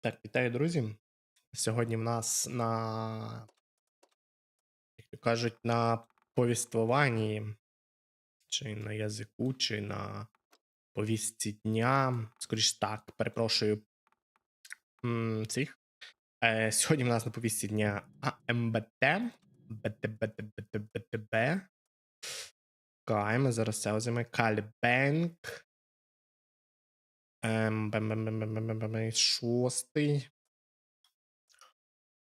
Так, вітаю, друзі. Сьогодні в нас на, як кажуть, на повіствуванні, чи на язику, чи на повістці дня. Скоріш так, перепрошую цих. Е, сьогодні в нас на повістці дня АМБТ. БТБТБТБТБ. Кай, ми зараз це озиме. Кальбенк. Ем, шостий.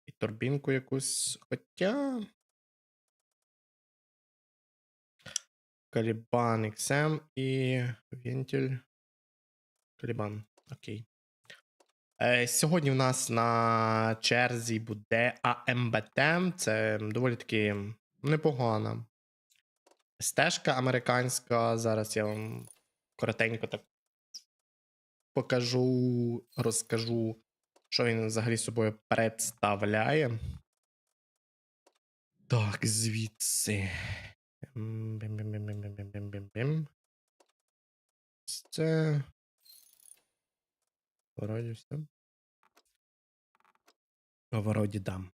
І турбінку якусь. Хоча. Калібан XM і вентиль. Калібан. Окей. Е, сьогодні в нас на черзі буде АМБТ. Це доволі таки непогана. Стежка американська. Зараз я вам коротенько так покажу, розкажу, що він взагалі собою представляє. Так, звідси. Бім-бім-бім-бім-бім-бім-бім-бім. Це. Вроді все. Вроді дам.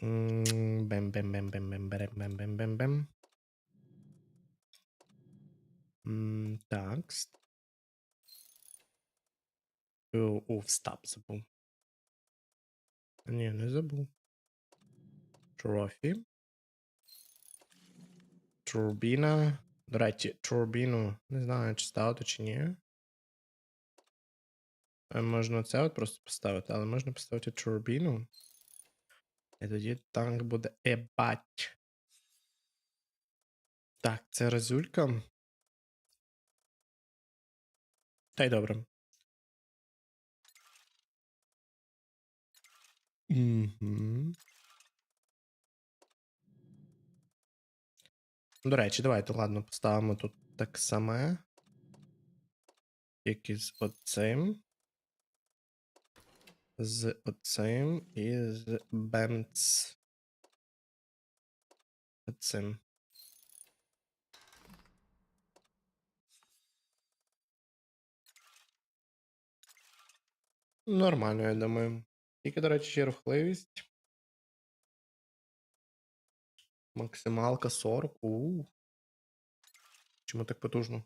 Бем-бем-бем-бем-бем-бем-бем-бем-бем. М, Так. О, о, встап забув. Ні, не забув. Трофі. Турбіна. До речі, турбіну. Не знаю, чи ставити, чи ні. Е, Можна це от просто поставити, але можна поставити турбіну. І тоді танк буде ебать. Так, це розюлька. Та й добре. Угу. До речі, давайте, ладно, поставимо тут так саме. І з оцим. З оцим і з бемц. Оцим. Нормально, я думаю. Тільки, до речі, ще рухливість. Максималка 40. У. Чому так потужно?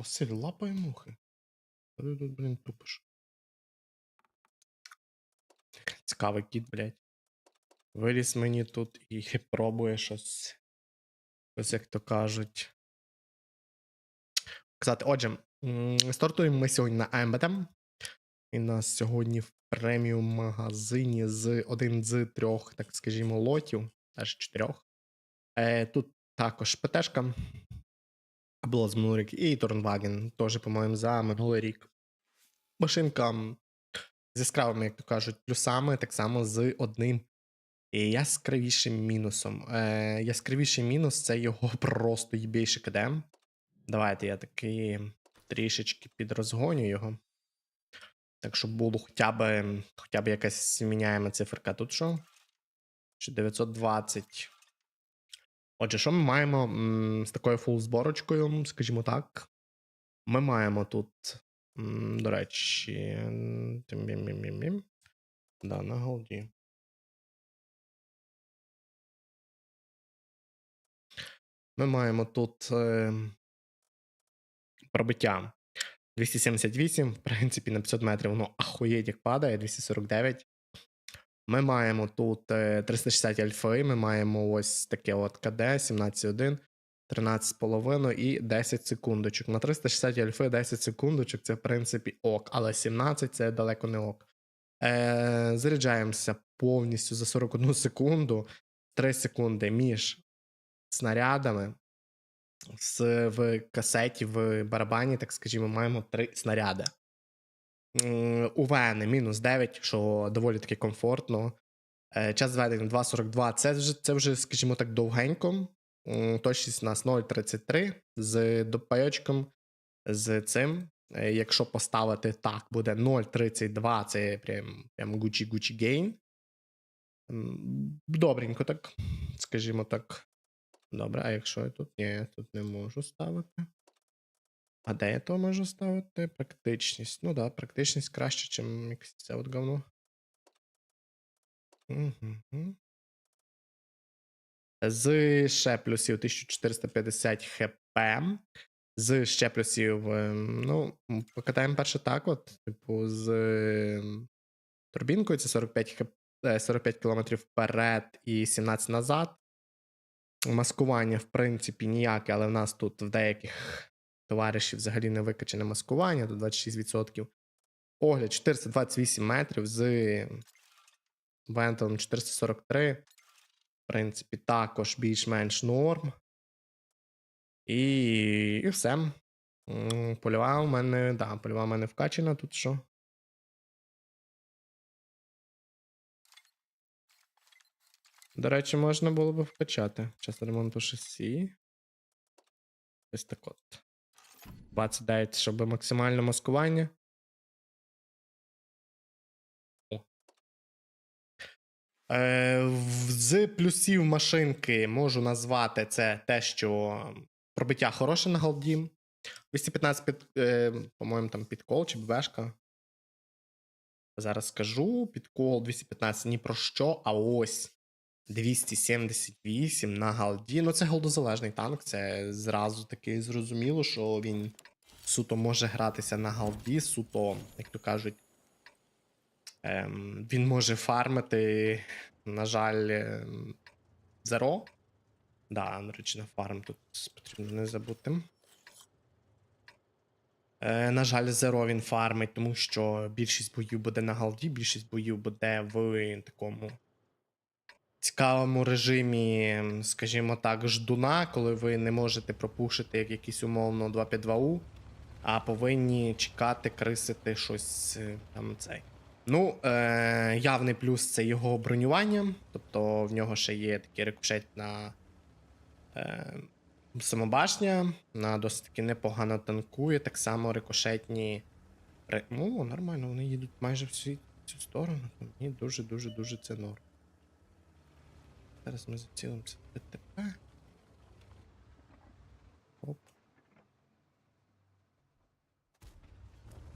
Василь, лапай мухи. Та ти тут, блін, тупиш. Цікавий кіт, блядь. Виліз мені тут і пробує щось. Ось як то кажуть. Казати, отже, стартуємо ми сьогодні на АМБТ. І нас сьогодні в преміум магазині з один з трьох, так скажімо, лотів, аж чотирьох. Е, тут також ПТшка. Було з минулий рік, і Торнваген, теж, по-моєму, за минулий рік. Машинка з яскравими, як то кажуть, плюсами, так само з одним і яскравішим мінусом. Е, яскравіший мінус це його просто їбейший КДМ. Давайте я таки трішечки підрозгоню його. Так, щоб було хоча б, хоча б якась міняєма циферка. Тут що? 920. Отже, що ми маємо м, з такою фул зборочкою, скажімо так. Ми маємо тут, м, до речі, тим-бім-бім-бім-бім. Да, на голді. Ми маємо тут е, пробиття 278, в принципі, на 500 метрів воно ахуєть як падає, 249. Ми маємо тут е, 360 альфи, ми маємо ось таке от КД 17.1, 13,5 і 10 секундочок. На 360 альфи 10 секундочок це в принципі ок, але 17 це далеко не ок. Е, заряджаємося повністю за 41 секунду, 3 секунди між снарядами. З, в касеті, в барабані, так скажімо, маємо 3 снаряди. М, УВН мінус 9, що доволі таки комфортно. Е, Час зведення 2.42. Це вже, це вже, скажімо так, довгенько. Точність у нас 0,33 з допайочком з цим. Е, Якщо поставити так, буде 0,32, це прям, прям Gucci Gucci Gain. Добренько так, скажімо так. Добре, а якщо я тут? Ні, я тут не можу ставити. А де я то можу ставити? Практичність. Ну да, практичність краще, ніж якесь це от говно. З ще плюсів 1450 хп. З ще плюсів, ем, ну, покатаємо перше так, от, типу, з ем, турбінкою це 45 хп, е, 45 км вперед і 17 назад. Маскування, в принципі, ніяке, але в нас тут в деяких товаришів взагалі не викачане маскування, до 26%. Огляд 428 метрів з вентилем 443. В принципі, також більш-менш норм. І, і все. Польова у мене, да, польова у мене вкачена тут що. До речі, можна було б вкачати. Час ремонту шасі. Ось так от. 29, щоб максимальне маскування. Е, з плюсів машинки можу назвати це те, що пробиття хороше на голді. 215 під, е, по-моєму, там підкол чи бешка. Зараз скажу. Підкол 215 ні про що, а ось 278 на галді. Ну, це голдозалежний танк. Це зразу таки зрозуміло, що він суто може гратися на галді, суто, як то кажуть, ем, він може фармити, на жаль, ем, зеро. Да, до речі, на фарм тут потрібно не забути. Е, на жаль, зеро він фармить, тому що більшість боїв буде на галді, більшість боїв буде в такому цікавому режимі, скажімо так, ждуна, коли ви не можете пропушити як якийсь умовно 252У, а повинні чекати, крисити щось е, там цей. Ну, е, явний плюс це його бронювання, тобто в нього ще є такий рикошет на е, самобашня, на досить таки непогано танкує, так само рикошетні. Ну, нормально, вони їдуть майже всі цю сторону. Мені дуже-дуже дуже це норм. Зараз ми зацілимося ДТП. Оп.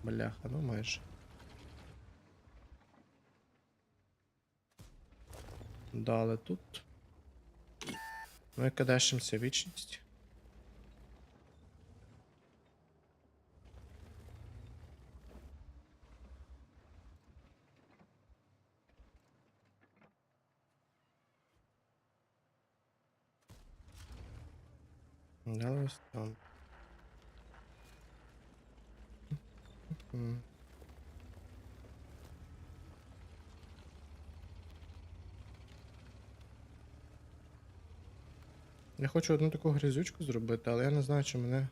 Бляха, ну майже. Дали тут. Ми кадашимся вічність. Дали ось там. Я хочу одну таку грязючку зробити, але я не знаю, чи мене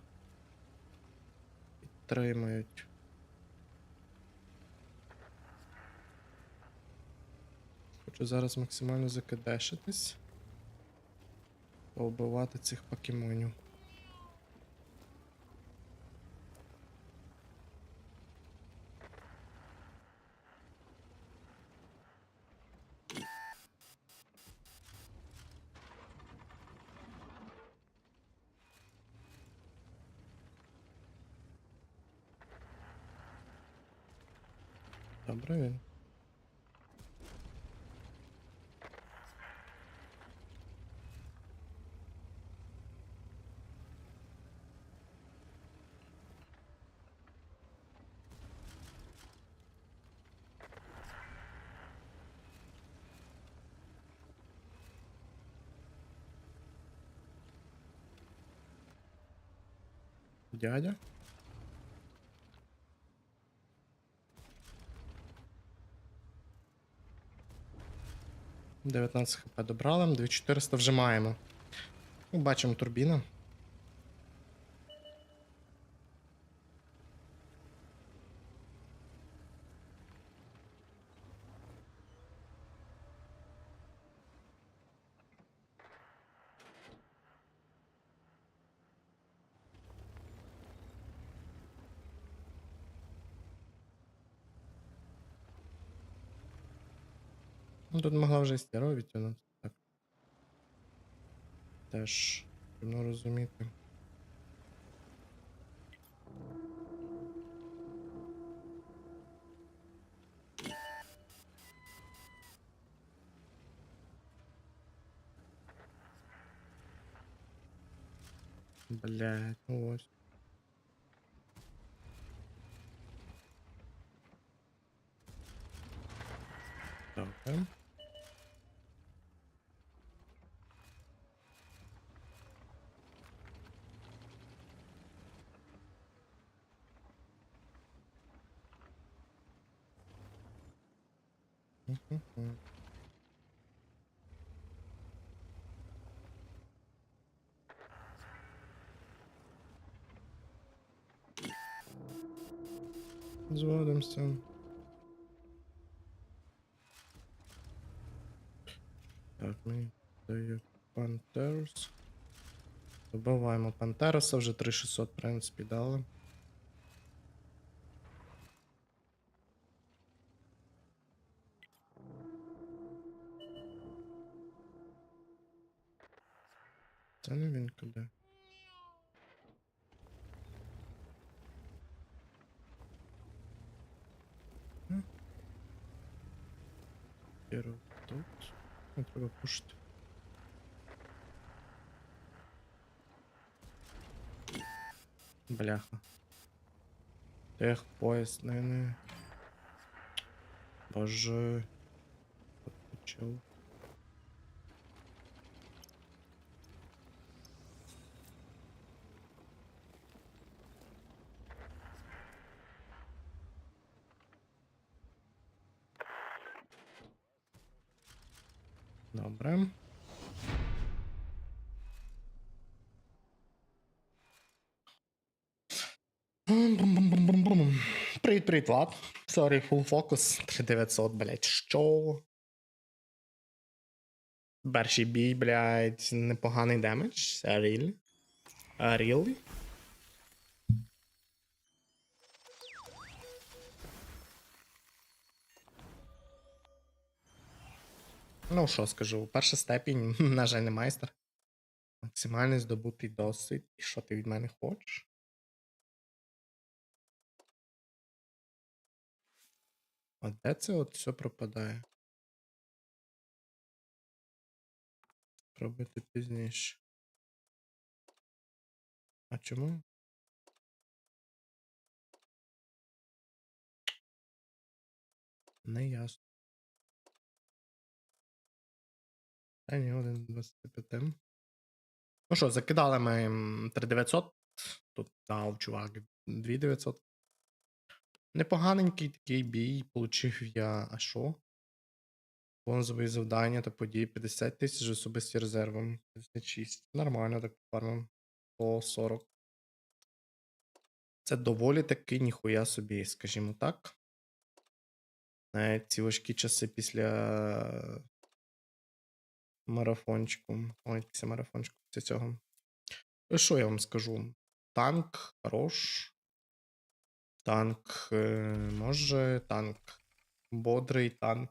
підтримають. Хочу зараз максимально закидешитись. Повбивати цих покемонів. Добре він. Дядя. — 19 хп добрали, 2400 вже маємо. Бачимо турбіна. Ну, тут могла вже і стеро відтягнути. Так. Теж потрібно розуміти. Блять, ну ось. Добре. Мгм. Згодимося. Так, мені дає Пантерс. Добиваємо Пантероса, вже 3600, в принципі, дали. Це не він куди. М. Хіро тут. Не треба пушити. Бляха. Тех, поїзд, не, не. Боже. Почав. Добре. Привіт, привіт, Влад. Сорі, full focus. 3900, блядь, що? Перший бій, блядь, непоганий демедж. Це Really? Ну, що скажу, перша степінь, на жаль, не майстер. Максимальний здобутий досвід. І що ти від мене хочеш? А де це от все пропадає? Пробуйте пізніше. А чому? Не ясно. Та ні, один 25. Ну що, закидали ми 3900. Тут дав чувак 2900. Непоганенький такий бій получив я. А що? Бонусові завдання та події 50 тисяч особисті резерви. 56. Нормально так фармим. По 40. Це доволі таки ніхуя собі, скажімо так. Навіть ці важкі часи після марафончику. Ой, після марафончику після цього. Ну, Що я вам скажу? Танк хорош. Танк е, може, танк бодрий танк.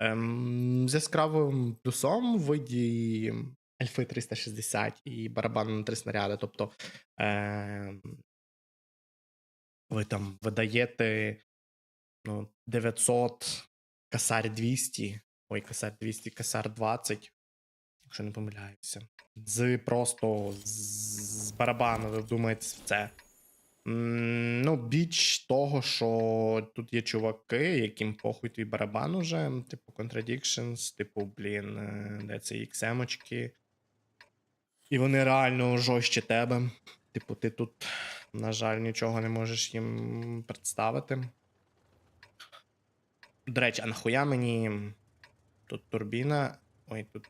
Ем, з яскравим плюсом в виді ельфи 360 і барабану на три снаряди. Тобто ем, ви там видаєте ну, 900 касар 200, ой, касар 200, касар 20, якщо не помиляюся. З просто з, з барабану, ви думаєте, це. Ну, біч того, що тут є чуваки, яким похуй твій барабан уже, типу Contradictions, типу, блін, е, де це XM-очки. І вони реально жорстче тебе. Типу, ти тут, на жаль, нічого не можеш їм представити. До речі, а нахуя мені тут турбіна. Ой, тут